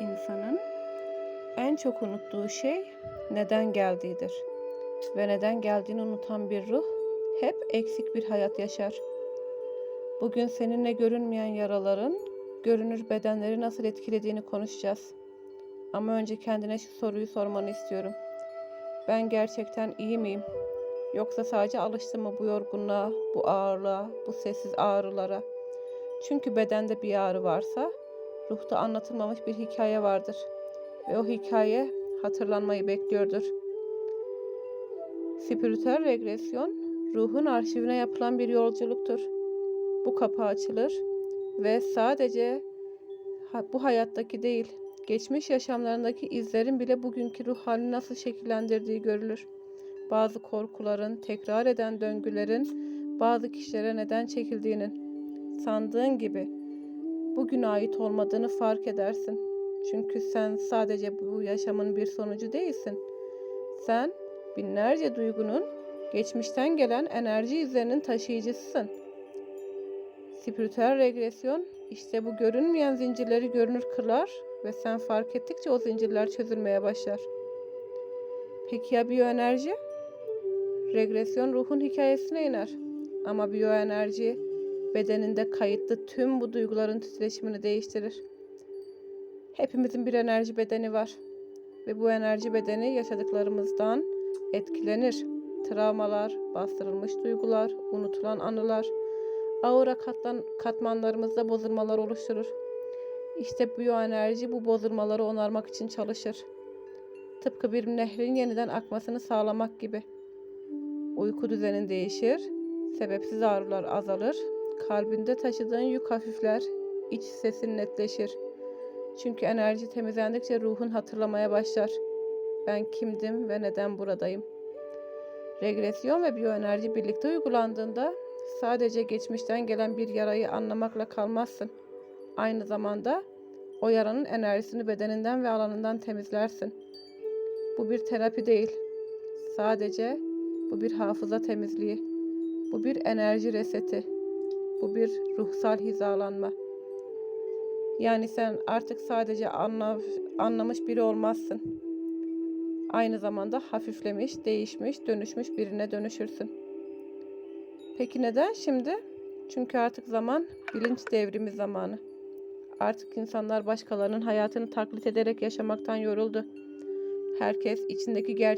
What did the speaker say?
İnsanın en çok unuttuğu şey neden geldiğidir. Ve neden geldiğini unutan bir ruh hep eksik bir hayat yaşar. Bugün seninle görünmeyen yaraların görünür bedenleri nasıl etkilediğini konuşacağız. Ama önce kendine şu soruyu sormanı istiyorum. Ben gerçekten iyi miyim? Yoksa sadece alıştım mı bu yorgunluğa, bu ağırlığa, bu sessiz ağrılara? Çünkü bedende bir ağrı varsa ruhta anlatılmamış bir hikaye vardır ve o hikaye hatırlanmayı bekliyordur. Spiritüel regresyon ruhun arşivine yapılan bir yolculuktur. Bu kapı açılır ve sadece bu hayattaki değil, geçmiş yaşamlarındaki izlerin bile bugünkü ruh halini nasıl şekillendirdiği görülür. Bazı korkuların, tekrar eden döngülerin bazı kişilere neden çekildiğinin sandığın gibi bugüne ait olmadığını fark edersin. Çünkü sen sadece bu yaşamın bir sonucu değilsin. Sen binlerce duygunun geçmişten gelen enerji izlerinin taşıyıcısısın. Spiritüel regresyon işte bu görünmeyen zincirleri görünür kılar ve sen fark ettikçe o zincirler çözülmeye başlar. Peki ya biyoenerji? Regresyon ruhun hikayesine iner. Ama biyoenerji bedeninde kayıtlı tüm bu duyguların titreşimini değiştirir. Hepimizin bir enerji bedeni var ve bu enerji bedeni yaşadıklarımızdan etkilenir. Travmalar, bastırılmış duygular, unutulan anılar, aura katlan, katmanlarımızda bozulmalar oluşturur. İşte biyoenerji bu bozulmaları onarmak için çalışır. Tıpkı bir nehrin yeniden akmasını sağlamak gibi. Uyku düzenin değişir, sebepsiz ağrılar azalır, kalbinde taşıdığın yük hafifler, iç sesin netleşir. Çünkü enerji temizlendikçe ruhun hatırlamaya başlar. Ben kimdim ve neden buradayım? Regresyon ve biyoenerji birlikte uygulandığında sadece geçmişten gelen bir yarayı anlamakla kalmazsın. Aynı zamanda o yaranın enerjisini bedeninden ve alanından temizlersin. Bu bir terapi değil. Sadece bu bir hafıza temizliği. Bu bir enerji reseti. Bu bir ruhsal hizalanma. Yani sen artık sadece anla, anlamış biri olmazsın. Aynı zamanda hafiflemiş, değişmiş, dönüşmüş birine dönüşürsün. Peki neden şimdi? Çünkü artık zaman bilinç devrimi zamanı. Artık insanlar başkalarının hayatını taklit ederek yaşamaktan yoruldu. Herkes içindeki gerçeği